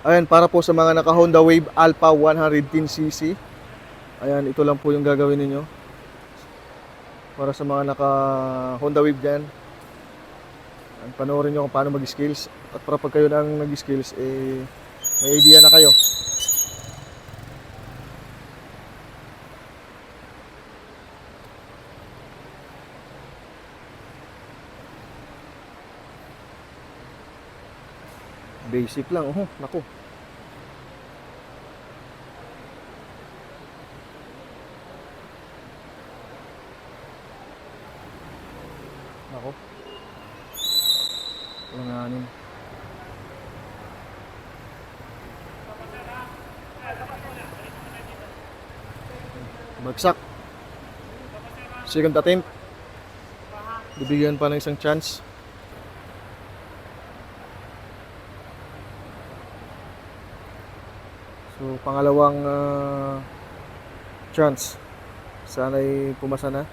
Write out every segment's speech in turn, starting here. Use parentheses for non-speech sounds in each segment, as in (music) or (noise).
Ayan, para po sa mga naka Honda Wave Alpha 110cc. Ayan, ito lang po yung gagawin ninyo. Para sa mga naka Honda Wave dyan. Ayan, panoorin nyo kung paano mag-skills. At para pag kayo nang nag-skills, eh, may idea na kayo. Basic lang. Oh, naku. Nako. Langanin. Bagsak. Second attempt. Bibigyan pa ng isang chance. So, pangalawang ah, chance. Sana'y pumasa na.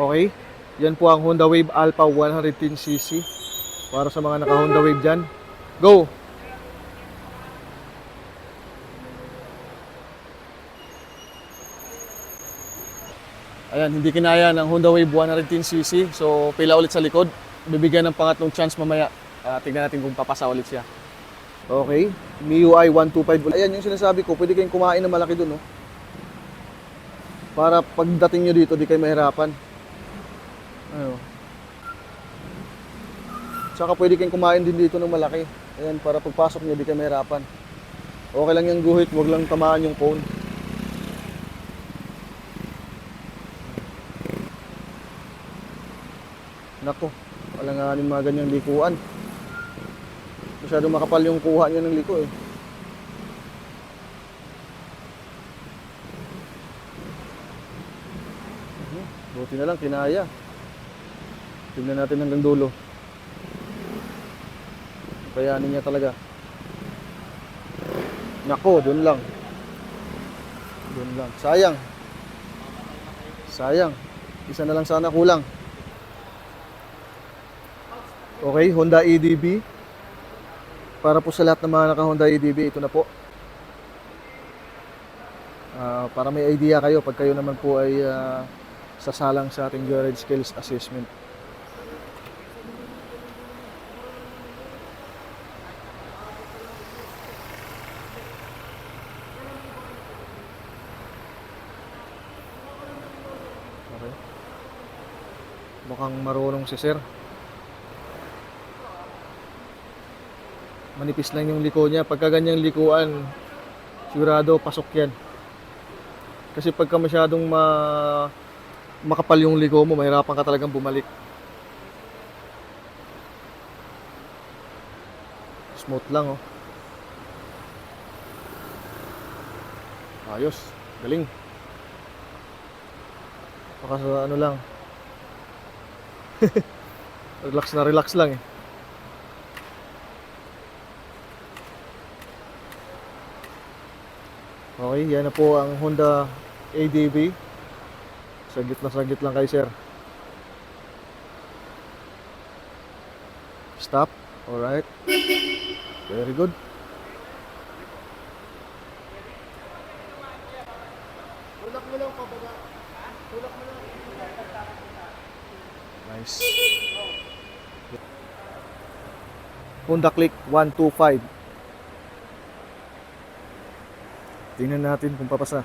Okay. Yan po ang Honda Wave Alpha 110cc. Para sa mga naka Honda Wave dyan. Go! Ayan, hindi kinaya ng Honda Wave 110cc. So, pila ulit sa likod. Bibigyan ng pangatlong chance mamaya. Ah, tignan natin kung papasa ulit siya. Okay. MIUI 125. Ayan yung sinasabi ko. Pwede kayong kumain ng malaki dun, no? Para pagdating nyo dito, di kayo mahirapan. Ano? Tsaka pwede kayong kumain din dito ng malaki. Ayan, para pagpasok nyo, di kayo mahirapan. Okay lang yung guhit, wag lang tamaan yung phone. Nako, wala nga yung mga ganyang likuan. Masyadong makapal yung kuha niya ng liko eh. Mhm, Buti na lang, kinaya. Tingnan natin hanggang dulo. Kayanin niya talaga. Nako, doon lang. Doon lang. Sayang. Sayang. Isa na lang sana kulang. Okay, Honda EDB. Para po sa lahat ng mga naka Honda EDB, ito na po. Ah, para may idea kayo pag kayo naman po ay ah, sasalang sa ating Joyride Skills Assessment. Okay. Mukhang marunong si Sir. Manipis lang yung liko niya. Pagka ganyang likuan, sigurado pasok yan. Kasi pagka masyadong ma makapal yung liko mo, mahirapan ka talagang bumalik. Smooth lang oh. Ayos. Galing. Baka sa ano lang. (laughs) relax na relax lang eh. Okay, yan na po ang Honda ADV. Sagit na sagit lang kay sir. Stop. Alright. Very good. Nice. Honda Click 125. Tingnan natin kung papasa.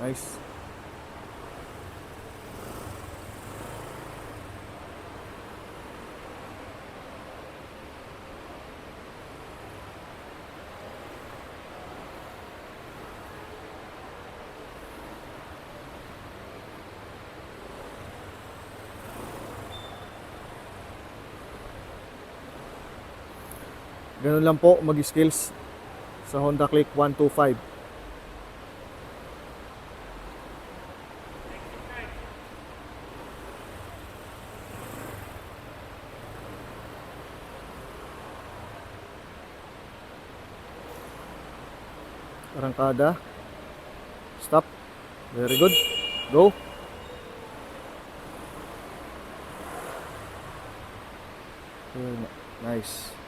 Nice. Ganun lang po mag-skills sa Honda Click 125. Arangkada. Stop. Very good. Go. Nice.